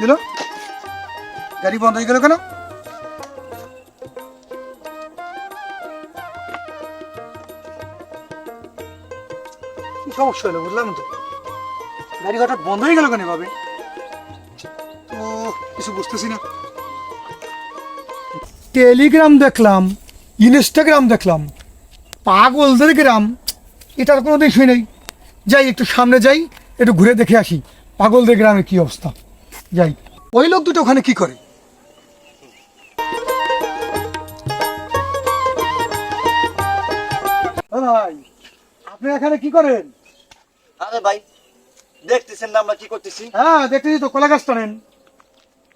দিল। গাড়ি বন্ধ হয়ে গেল কেন? কি সমস্যা হলো বুঝলাম তো? গাড়ি হঠাৎ বন্ধ হয়ে গেল কেন এভাবে? তো কিছু বুঝতেছি না। টেলিগ্রাম দেখলাম, ইনস্টাগ্রাম দেখলাম, পাগলদের গ্রাম এটার কোনো দিন নেই। যাই, একটু সামনে যাই, একটু ঘুরে দেখে আসি, পাগলদের গ্রামে কি অবস্থা। যাই। ওই লোক দুটো ওখানে কি করে? ভাই আপনি এখানে কি করেন? আরে ভাই দেখতেছেন না আমরা কি করতেছি? হ্যাঁ দেখতেছি তো কলা গাছটা নেন।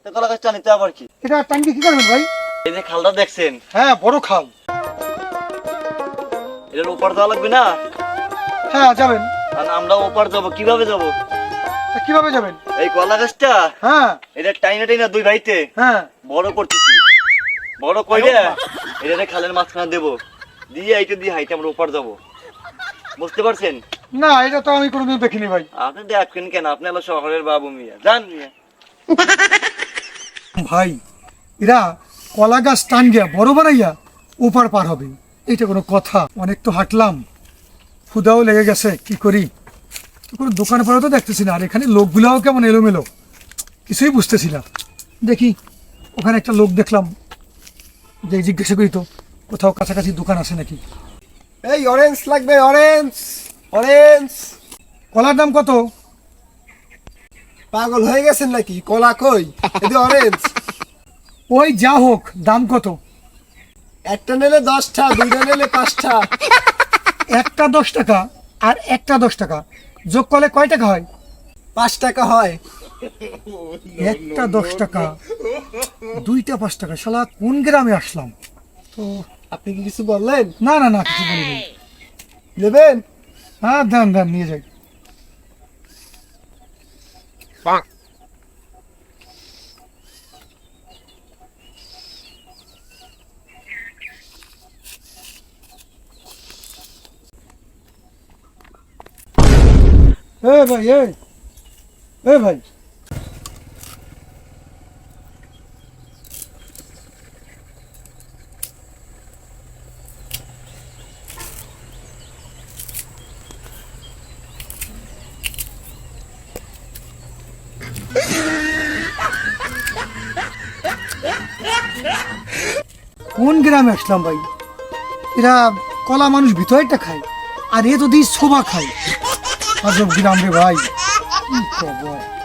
তেতলা গাছটা নিতে আবার কি? এটা টাঙ্কি কি করবেন ভাই? এই যে খালটা দেখছেন? হ্যাঁ বড় খাল। এটার ওপার দেওয়া লাগবে না? হ্যাঁ যাবেন। কারণ আমরা ওপার যাব কীভাবে যাব? কীভাবে যাবেন? এই কলা গাছটা? হ্যাঁ। এটা টাইনা টাইনা দুই ভাইতে। হ্যাঁ। বড় করতেছি। বড় কইলে এটা খালের মাঝখানে দেবো। দিয়ে এইটা দিয়ে হাইটে আমরা ওপার যাব। বুঝতে পারছেন? না এটা তো আমি কোনোদিন দেখিনি ভাই। আপনি দেখবেন কেন? আপনি হলো শহরের বাবু মিয়া। জান মিয়া। ভাই এরা কলা গাছ টান গিয়া বড় বানাইয়া ওপার পার হবে। এটা কোনো কথা। অনেক তো হাঁটলাম। ক্ষুদাও লেগে গেছে। কি করি? কোনো দোকান পরে তো দেখতেছি না। আর এখানে লোকগুলাও কেমন এলোমেলো? কিছুই বুঝতেছি না। দেখি ওখানে একটা লোক দেখলাম। যে জিজ্ঞাসা করি তো কোথাও কাছাকাছি দোকান আছে নাকি? এই অরেঞ্জ লাগবে অরেঞ্জ অরেঞ্জ কলার দাম কত? পাগল হয়ে গেছেন নাকি? কলা কই? এই অরেঞ্জ ওই যা হোক দাম কত? একটা নিলে দশটা দুইটা নিলে পাঁচটা। একটা দশ টাকা আর একটা দশ টাকা। যোগ করলে কয় টাকা হয়? পাঁচ টাকা হয়। একটা দশ টাকা দুইটা পাঁচ টাকা। শালা কোন গ্রামে আসলাম? তো আপনি কি কিছু বললেন? না না না কিছু বলি নাই। নেবেন? হ্যাঁ দেন দেন নিয়ে যাই। এ ভাই এ এ ভাই। কোন গ্রামে আসলাম ভাই? এরা কলা মানুষ ভিতরেরটা খায়, আর এ দিই শোভা খায়। আজব গ্রাম ভাই। কি খবর?